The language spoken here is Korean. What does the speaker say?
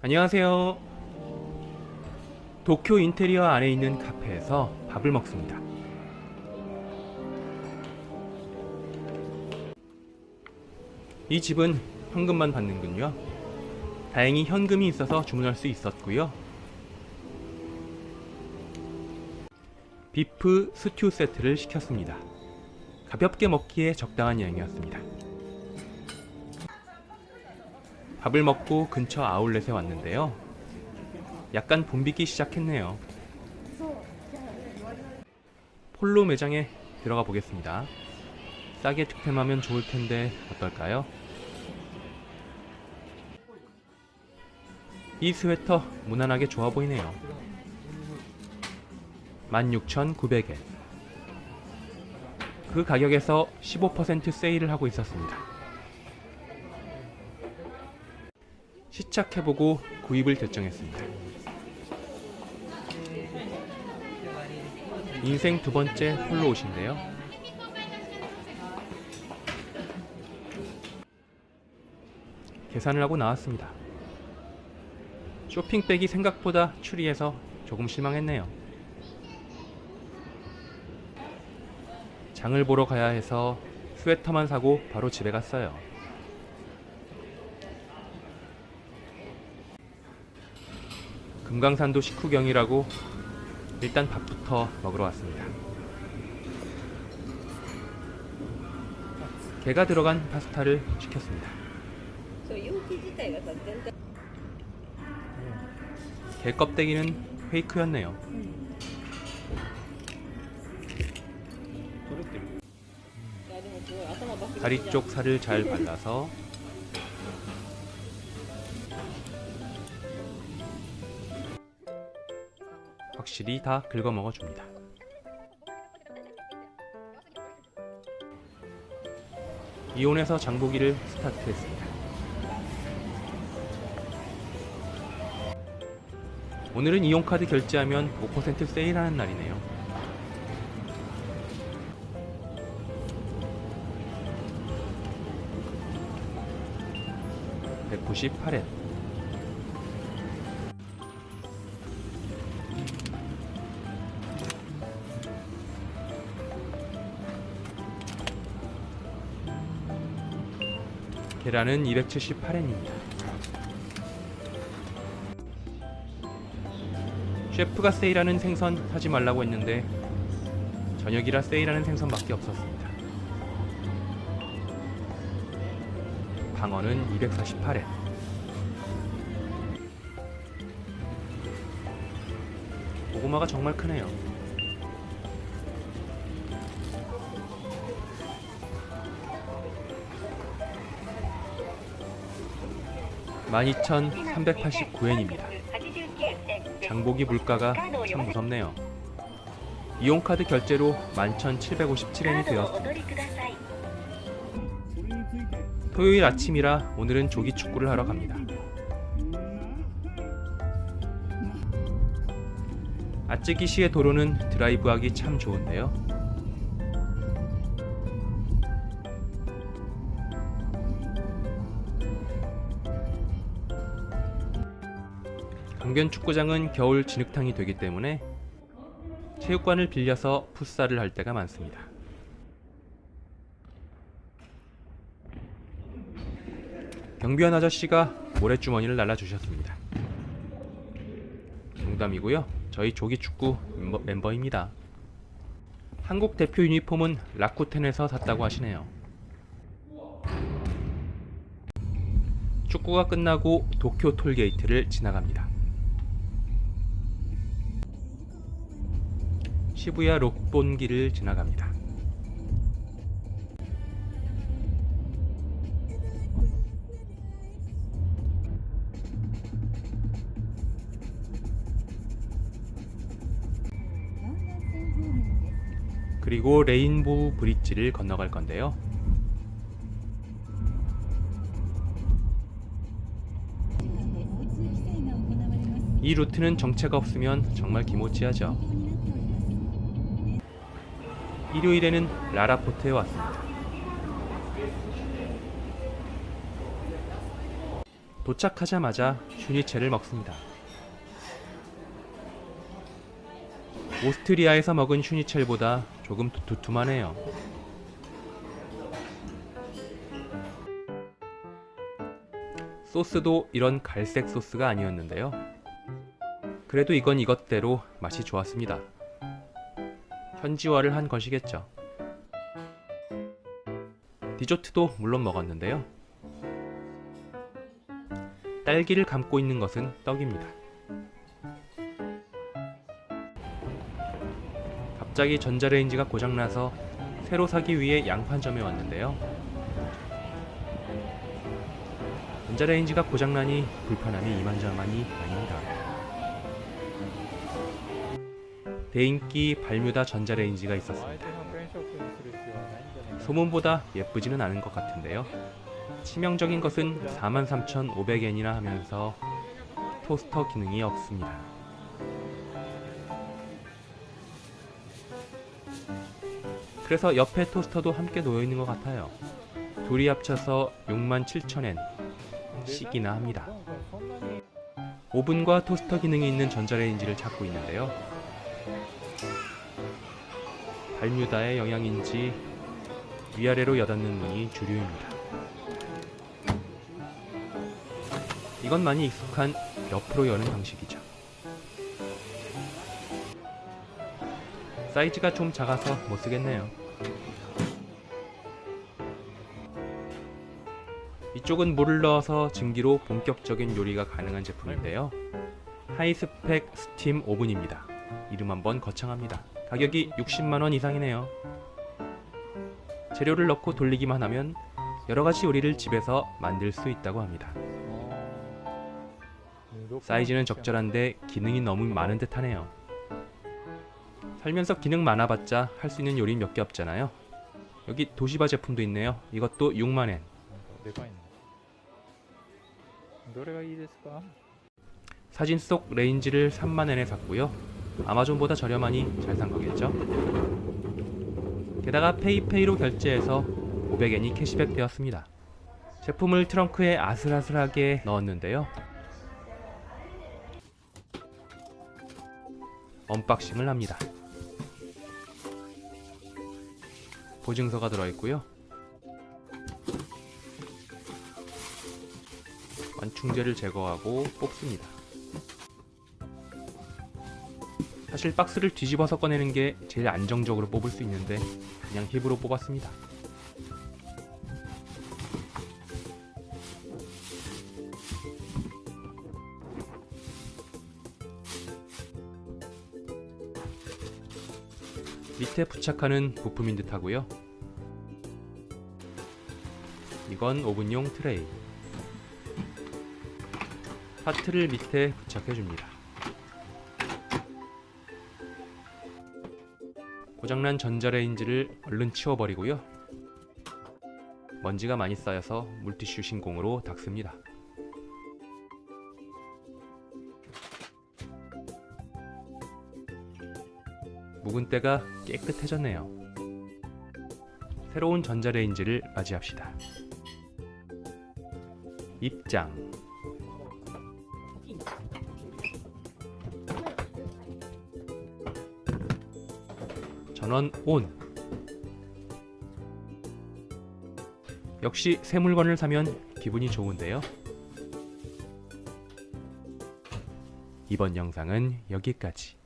안녕하세요. 도쿄 인테리어 안에 있는 카페에서 밥을 먹습니다. 이 집은 현금만 받는군요. 다행히 현금이 있어서 주문할 수 있었고요. 비프 스튜 세트를 시켰습니다. 가볍게 먹기에 적당한 양이었습니다. 밥을 먹고 근처 아울렛에 왔는데요. 약간 붐비기 시작했네요. 폴로 매장에 들어가 보겠습니다. 싸게 득템하면 좋을 텐데 어떨까요? 이 스웨터 무난하게 좋아 보이네요. 16,900엔. 그 가격에서 15% 세일을 하고 있었습니다. 시착해보고 구입을 결정했습니다. 인생 두 번째 홀로 옷인데요. 계산을 하고 나왔습니다. 쇼핑백이 생각보다 추리해서 조금 실망했네요. 장을 보러 가야 해서 스웨터만 사고 바로 집에 갔어요. 금강산도 식후경이라고 일단 밥부터 먹으러 왔습니다. 개가 들어간 파스타를 시켰습니다. 네. 개 껍데기는 페이크였네요. 다리 쪽 살을 잘 발라서 확실히 다 긁어 먹어 줍니다. 이온에서 장보기를 스타트했습니다. 오늘은 이용카드 결제하면 5% 세일하는 날이네요. (198엔) 계란은 278엔입니다. 셰프가 세일하는 생선 사지 말라고 했는데 저녁이라 세일하는 생선밖에 없었습니다. 방어는 248엔. 고구마가 정말 크네요. (12,389엔입니다) 장보기 물가가 참 무섭네요. 이용카드 결제로 11,757엔이 되었습니다. 토요일 아침이라 오늘은 조기 축구를 하러 갑니다. 아찌기시의 도로는 드라이브하기 참 좋은데요. 강변 축구장은 겨울 진흙탕이 되기 때문에 체육관을 빌려서 풋살을 할 때가 많습니다. 경비원 아저씨가 모래주머니를 날라주셨습니다. 농담이고요. 저희 조기축구 멤버, 멤버입니다. 한국 대표 유니폼은 라쿠텐에서 샀다고 하시네요. 축구가 끝나고 도쿄 톨게이트를 지나갑니다. 시부야 록본길을 지나갑니다. 그리고 레인보우 브릿지를 건너갈 건데요. 이 루트는 정체가 없으면 정말 기모찌하죠. 일요일에는 라라포트에 왔습니다. 도착하자마자 슈니체를 먹습니다. 오스트리아에서 먹은 슈니첼보다 조금 두- 두툼하네요. 소스도 이런 갈색 소스가 아니었는데요. 그래도 이건 이것대로 맛이 좋았습니다. 현지화를 한 것이겠죠. 디저트도 물론 먹었는데요. 딸기를 감고 있는 것은 떡입니다. 갑자기 전자레인지가 고장나서 새로 사기 위해 양판점에 왔는데요. 전자레인지가 고장나니 불편함이 이만저만이 아닙니다. 대인기 발뮤다 전자레인지가 있었습니다. 소문보다 예쁘지는 않은 것 같은데요. 치명적인 것은 43,500엔이라 하면서 토스터 기능이 없습니다. 그래서 옆에 토스터도 함께 놓여 있는 것 같아요. 둘이 합쳐서 67,000엔 씩이나 합니다. 오븐과 토스터 기능이 있는 전자레인지를 찾고 있는데요. 발뮤다의 영향인지 위아래로 여닫는 문이 주류입니다. 이건 많이 익숙한 옆으로 여는 방식이죠. 사이즈가 좀 작아서 못 쓰겠네요. 이쪽은 물을 넣어서 증기로 본격적인 요리가 가능한 제품인데요. 하이스펙 스팀 오븐입니다. 이름 한번 거창합니다. 가격이 60만원 이상이네요. 재료를 넣고 돌리기만 하면 여러가지 요리를 집에서 만들 수 있다고 합니다. 사이즈는 적절한데 기능이 너무 많은 듯 하네요. 살면서 기능 많아봤자 할 수 있는 요리 몇 개 없잖아요. 여기 도시바 제품도 있네요. 이것도 6만엔. 사진 속 레인지를 3만엔에 샀고요. 아마존보다 저렴하니 잘 산 거겠죠? 게다가 페이페이로 결제해서 500엔이 캐시백 되었습니다. 제품을 트렁크에 아슬아슬하게 넣었는데요. 언박싱을 합니다. 보증서가 들어있고요. 완충제를 제거하고 뽑습니다. 사실 박스를 뒤집어서 꺼내는 게 제일 안정적으로 뽑을 수 있는데 그냥 힙으로 뽑았습니다. 밑에 부착하는 부품인 듯 하고요. 이건 오븐용 트레이. 파트를 밑에 부착해 줍니다. 고장난 전자레인지를 얼른 치워버리고요. 먼지가 많이 쌓여서 물티슈 신공으로 닦습니다. 묵은 때가 깨끗해졌네요. 새로운 전자레인지를 맞이합시다. 입장. 전원 온. 역시 새 물건을 사면 기분이 좋은데요. 이번 영상은 여기까지.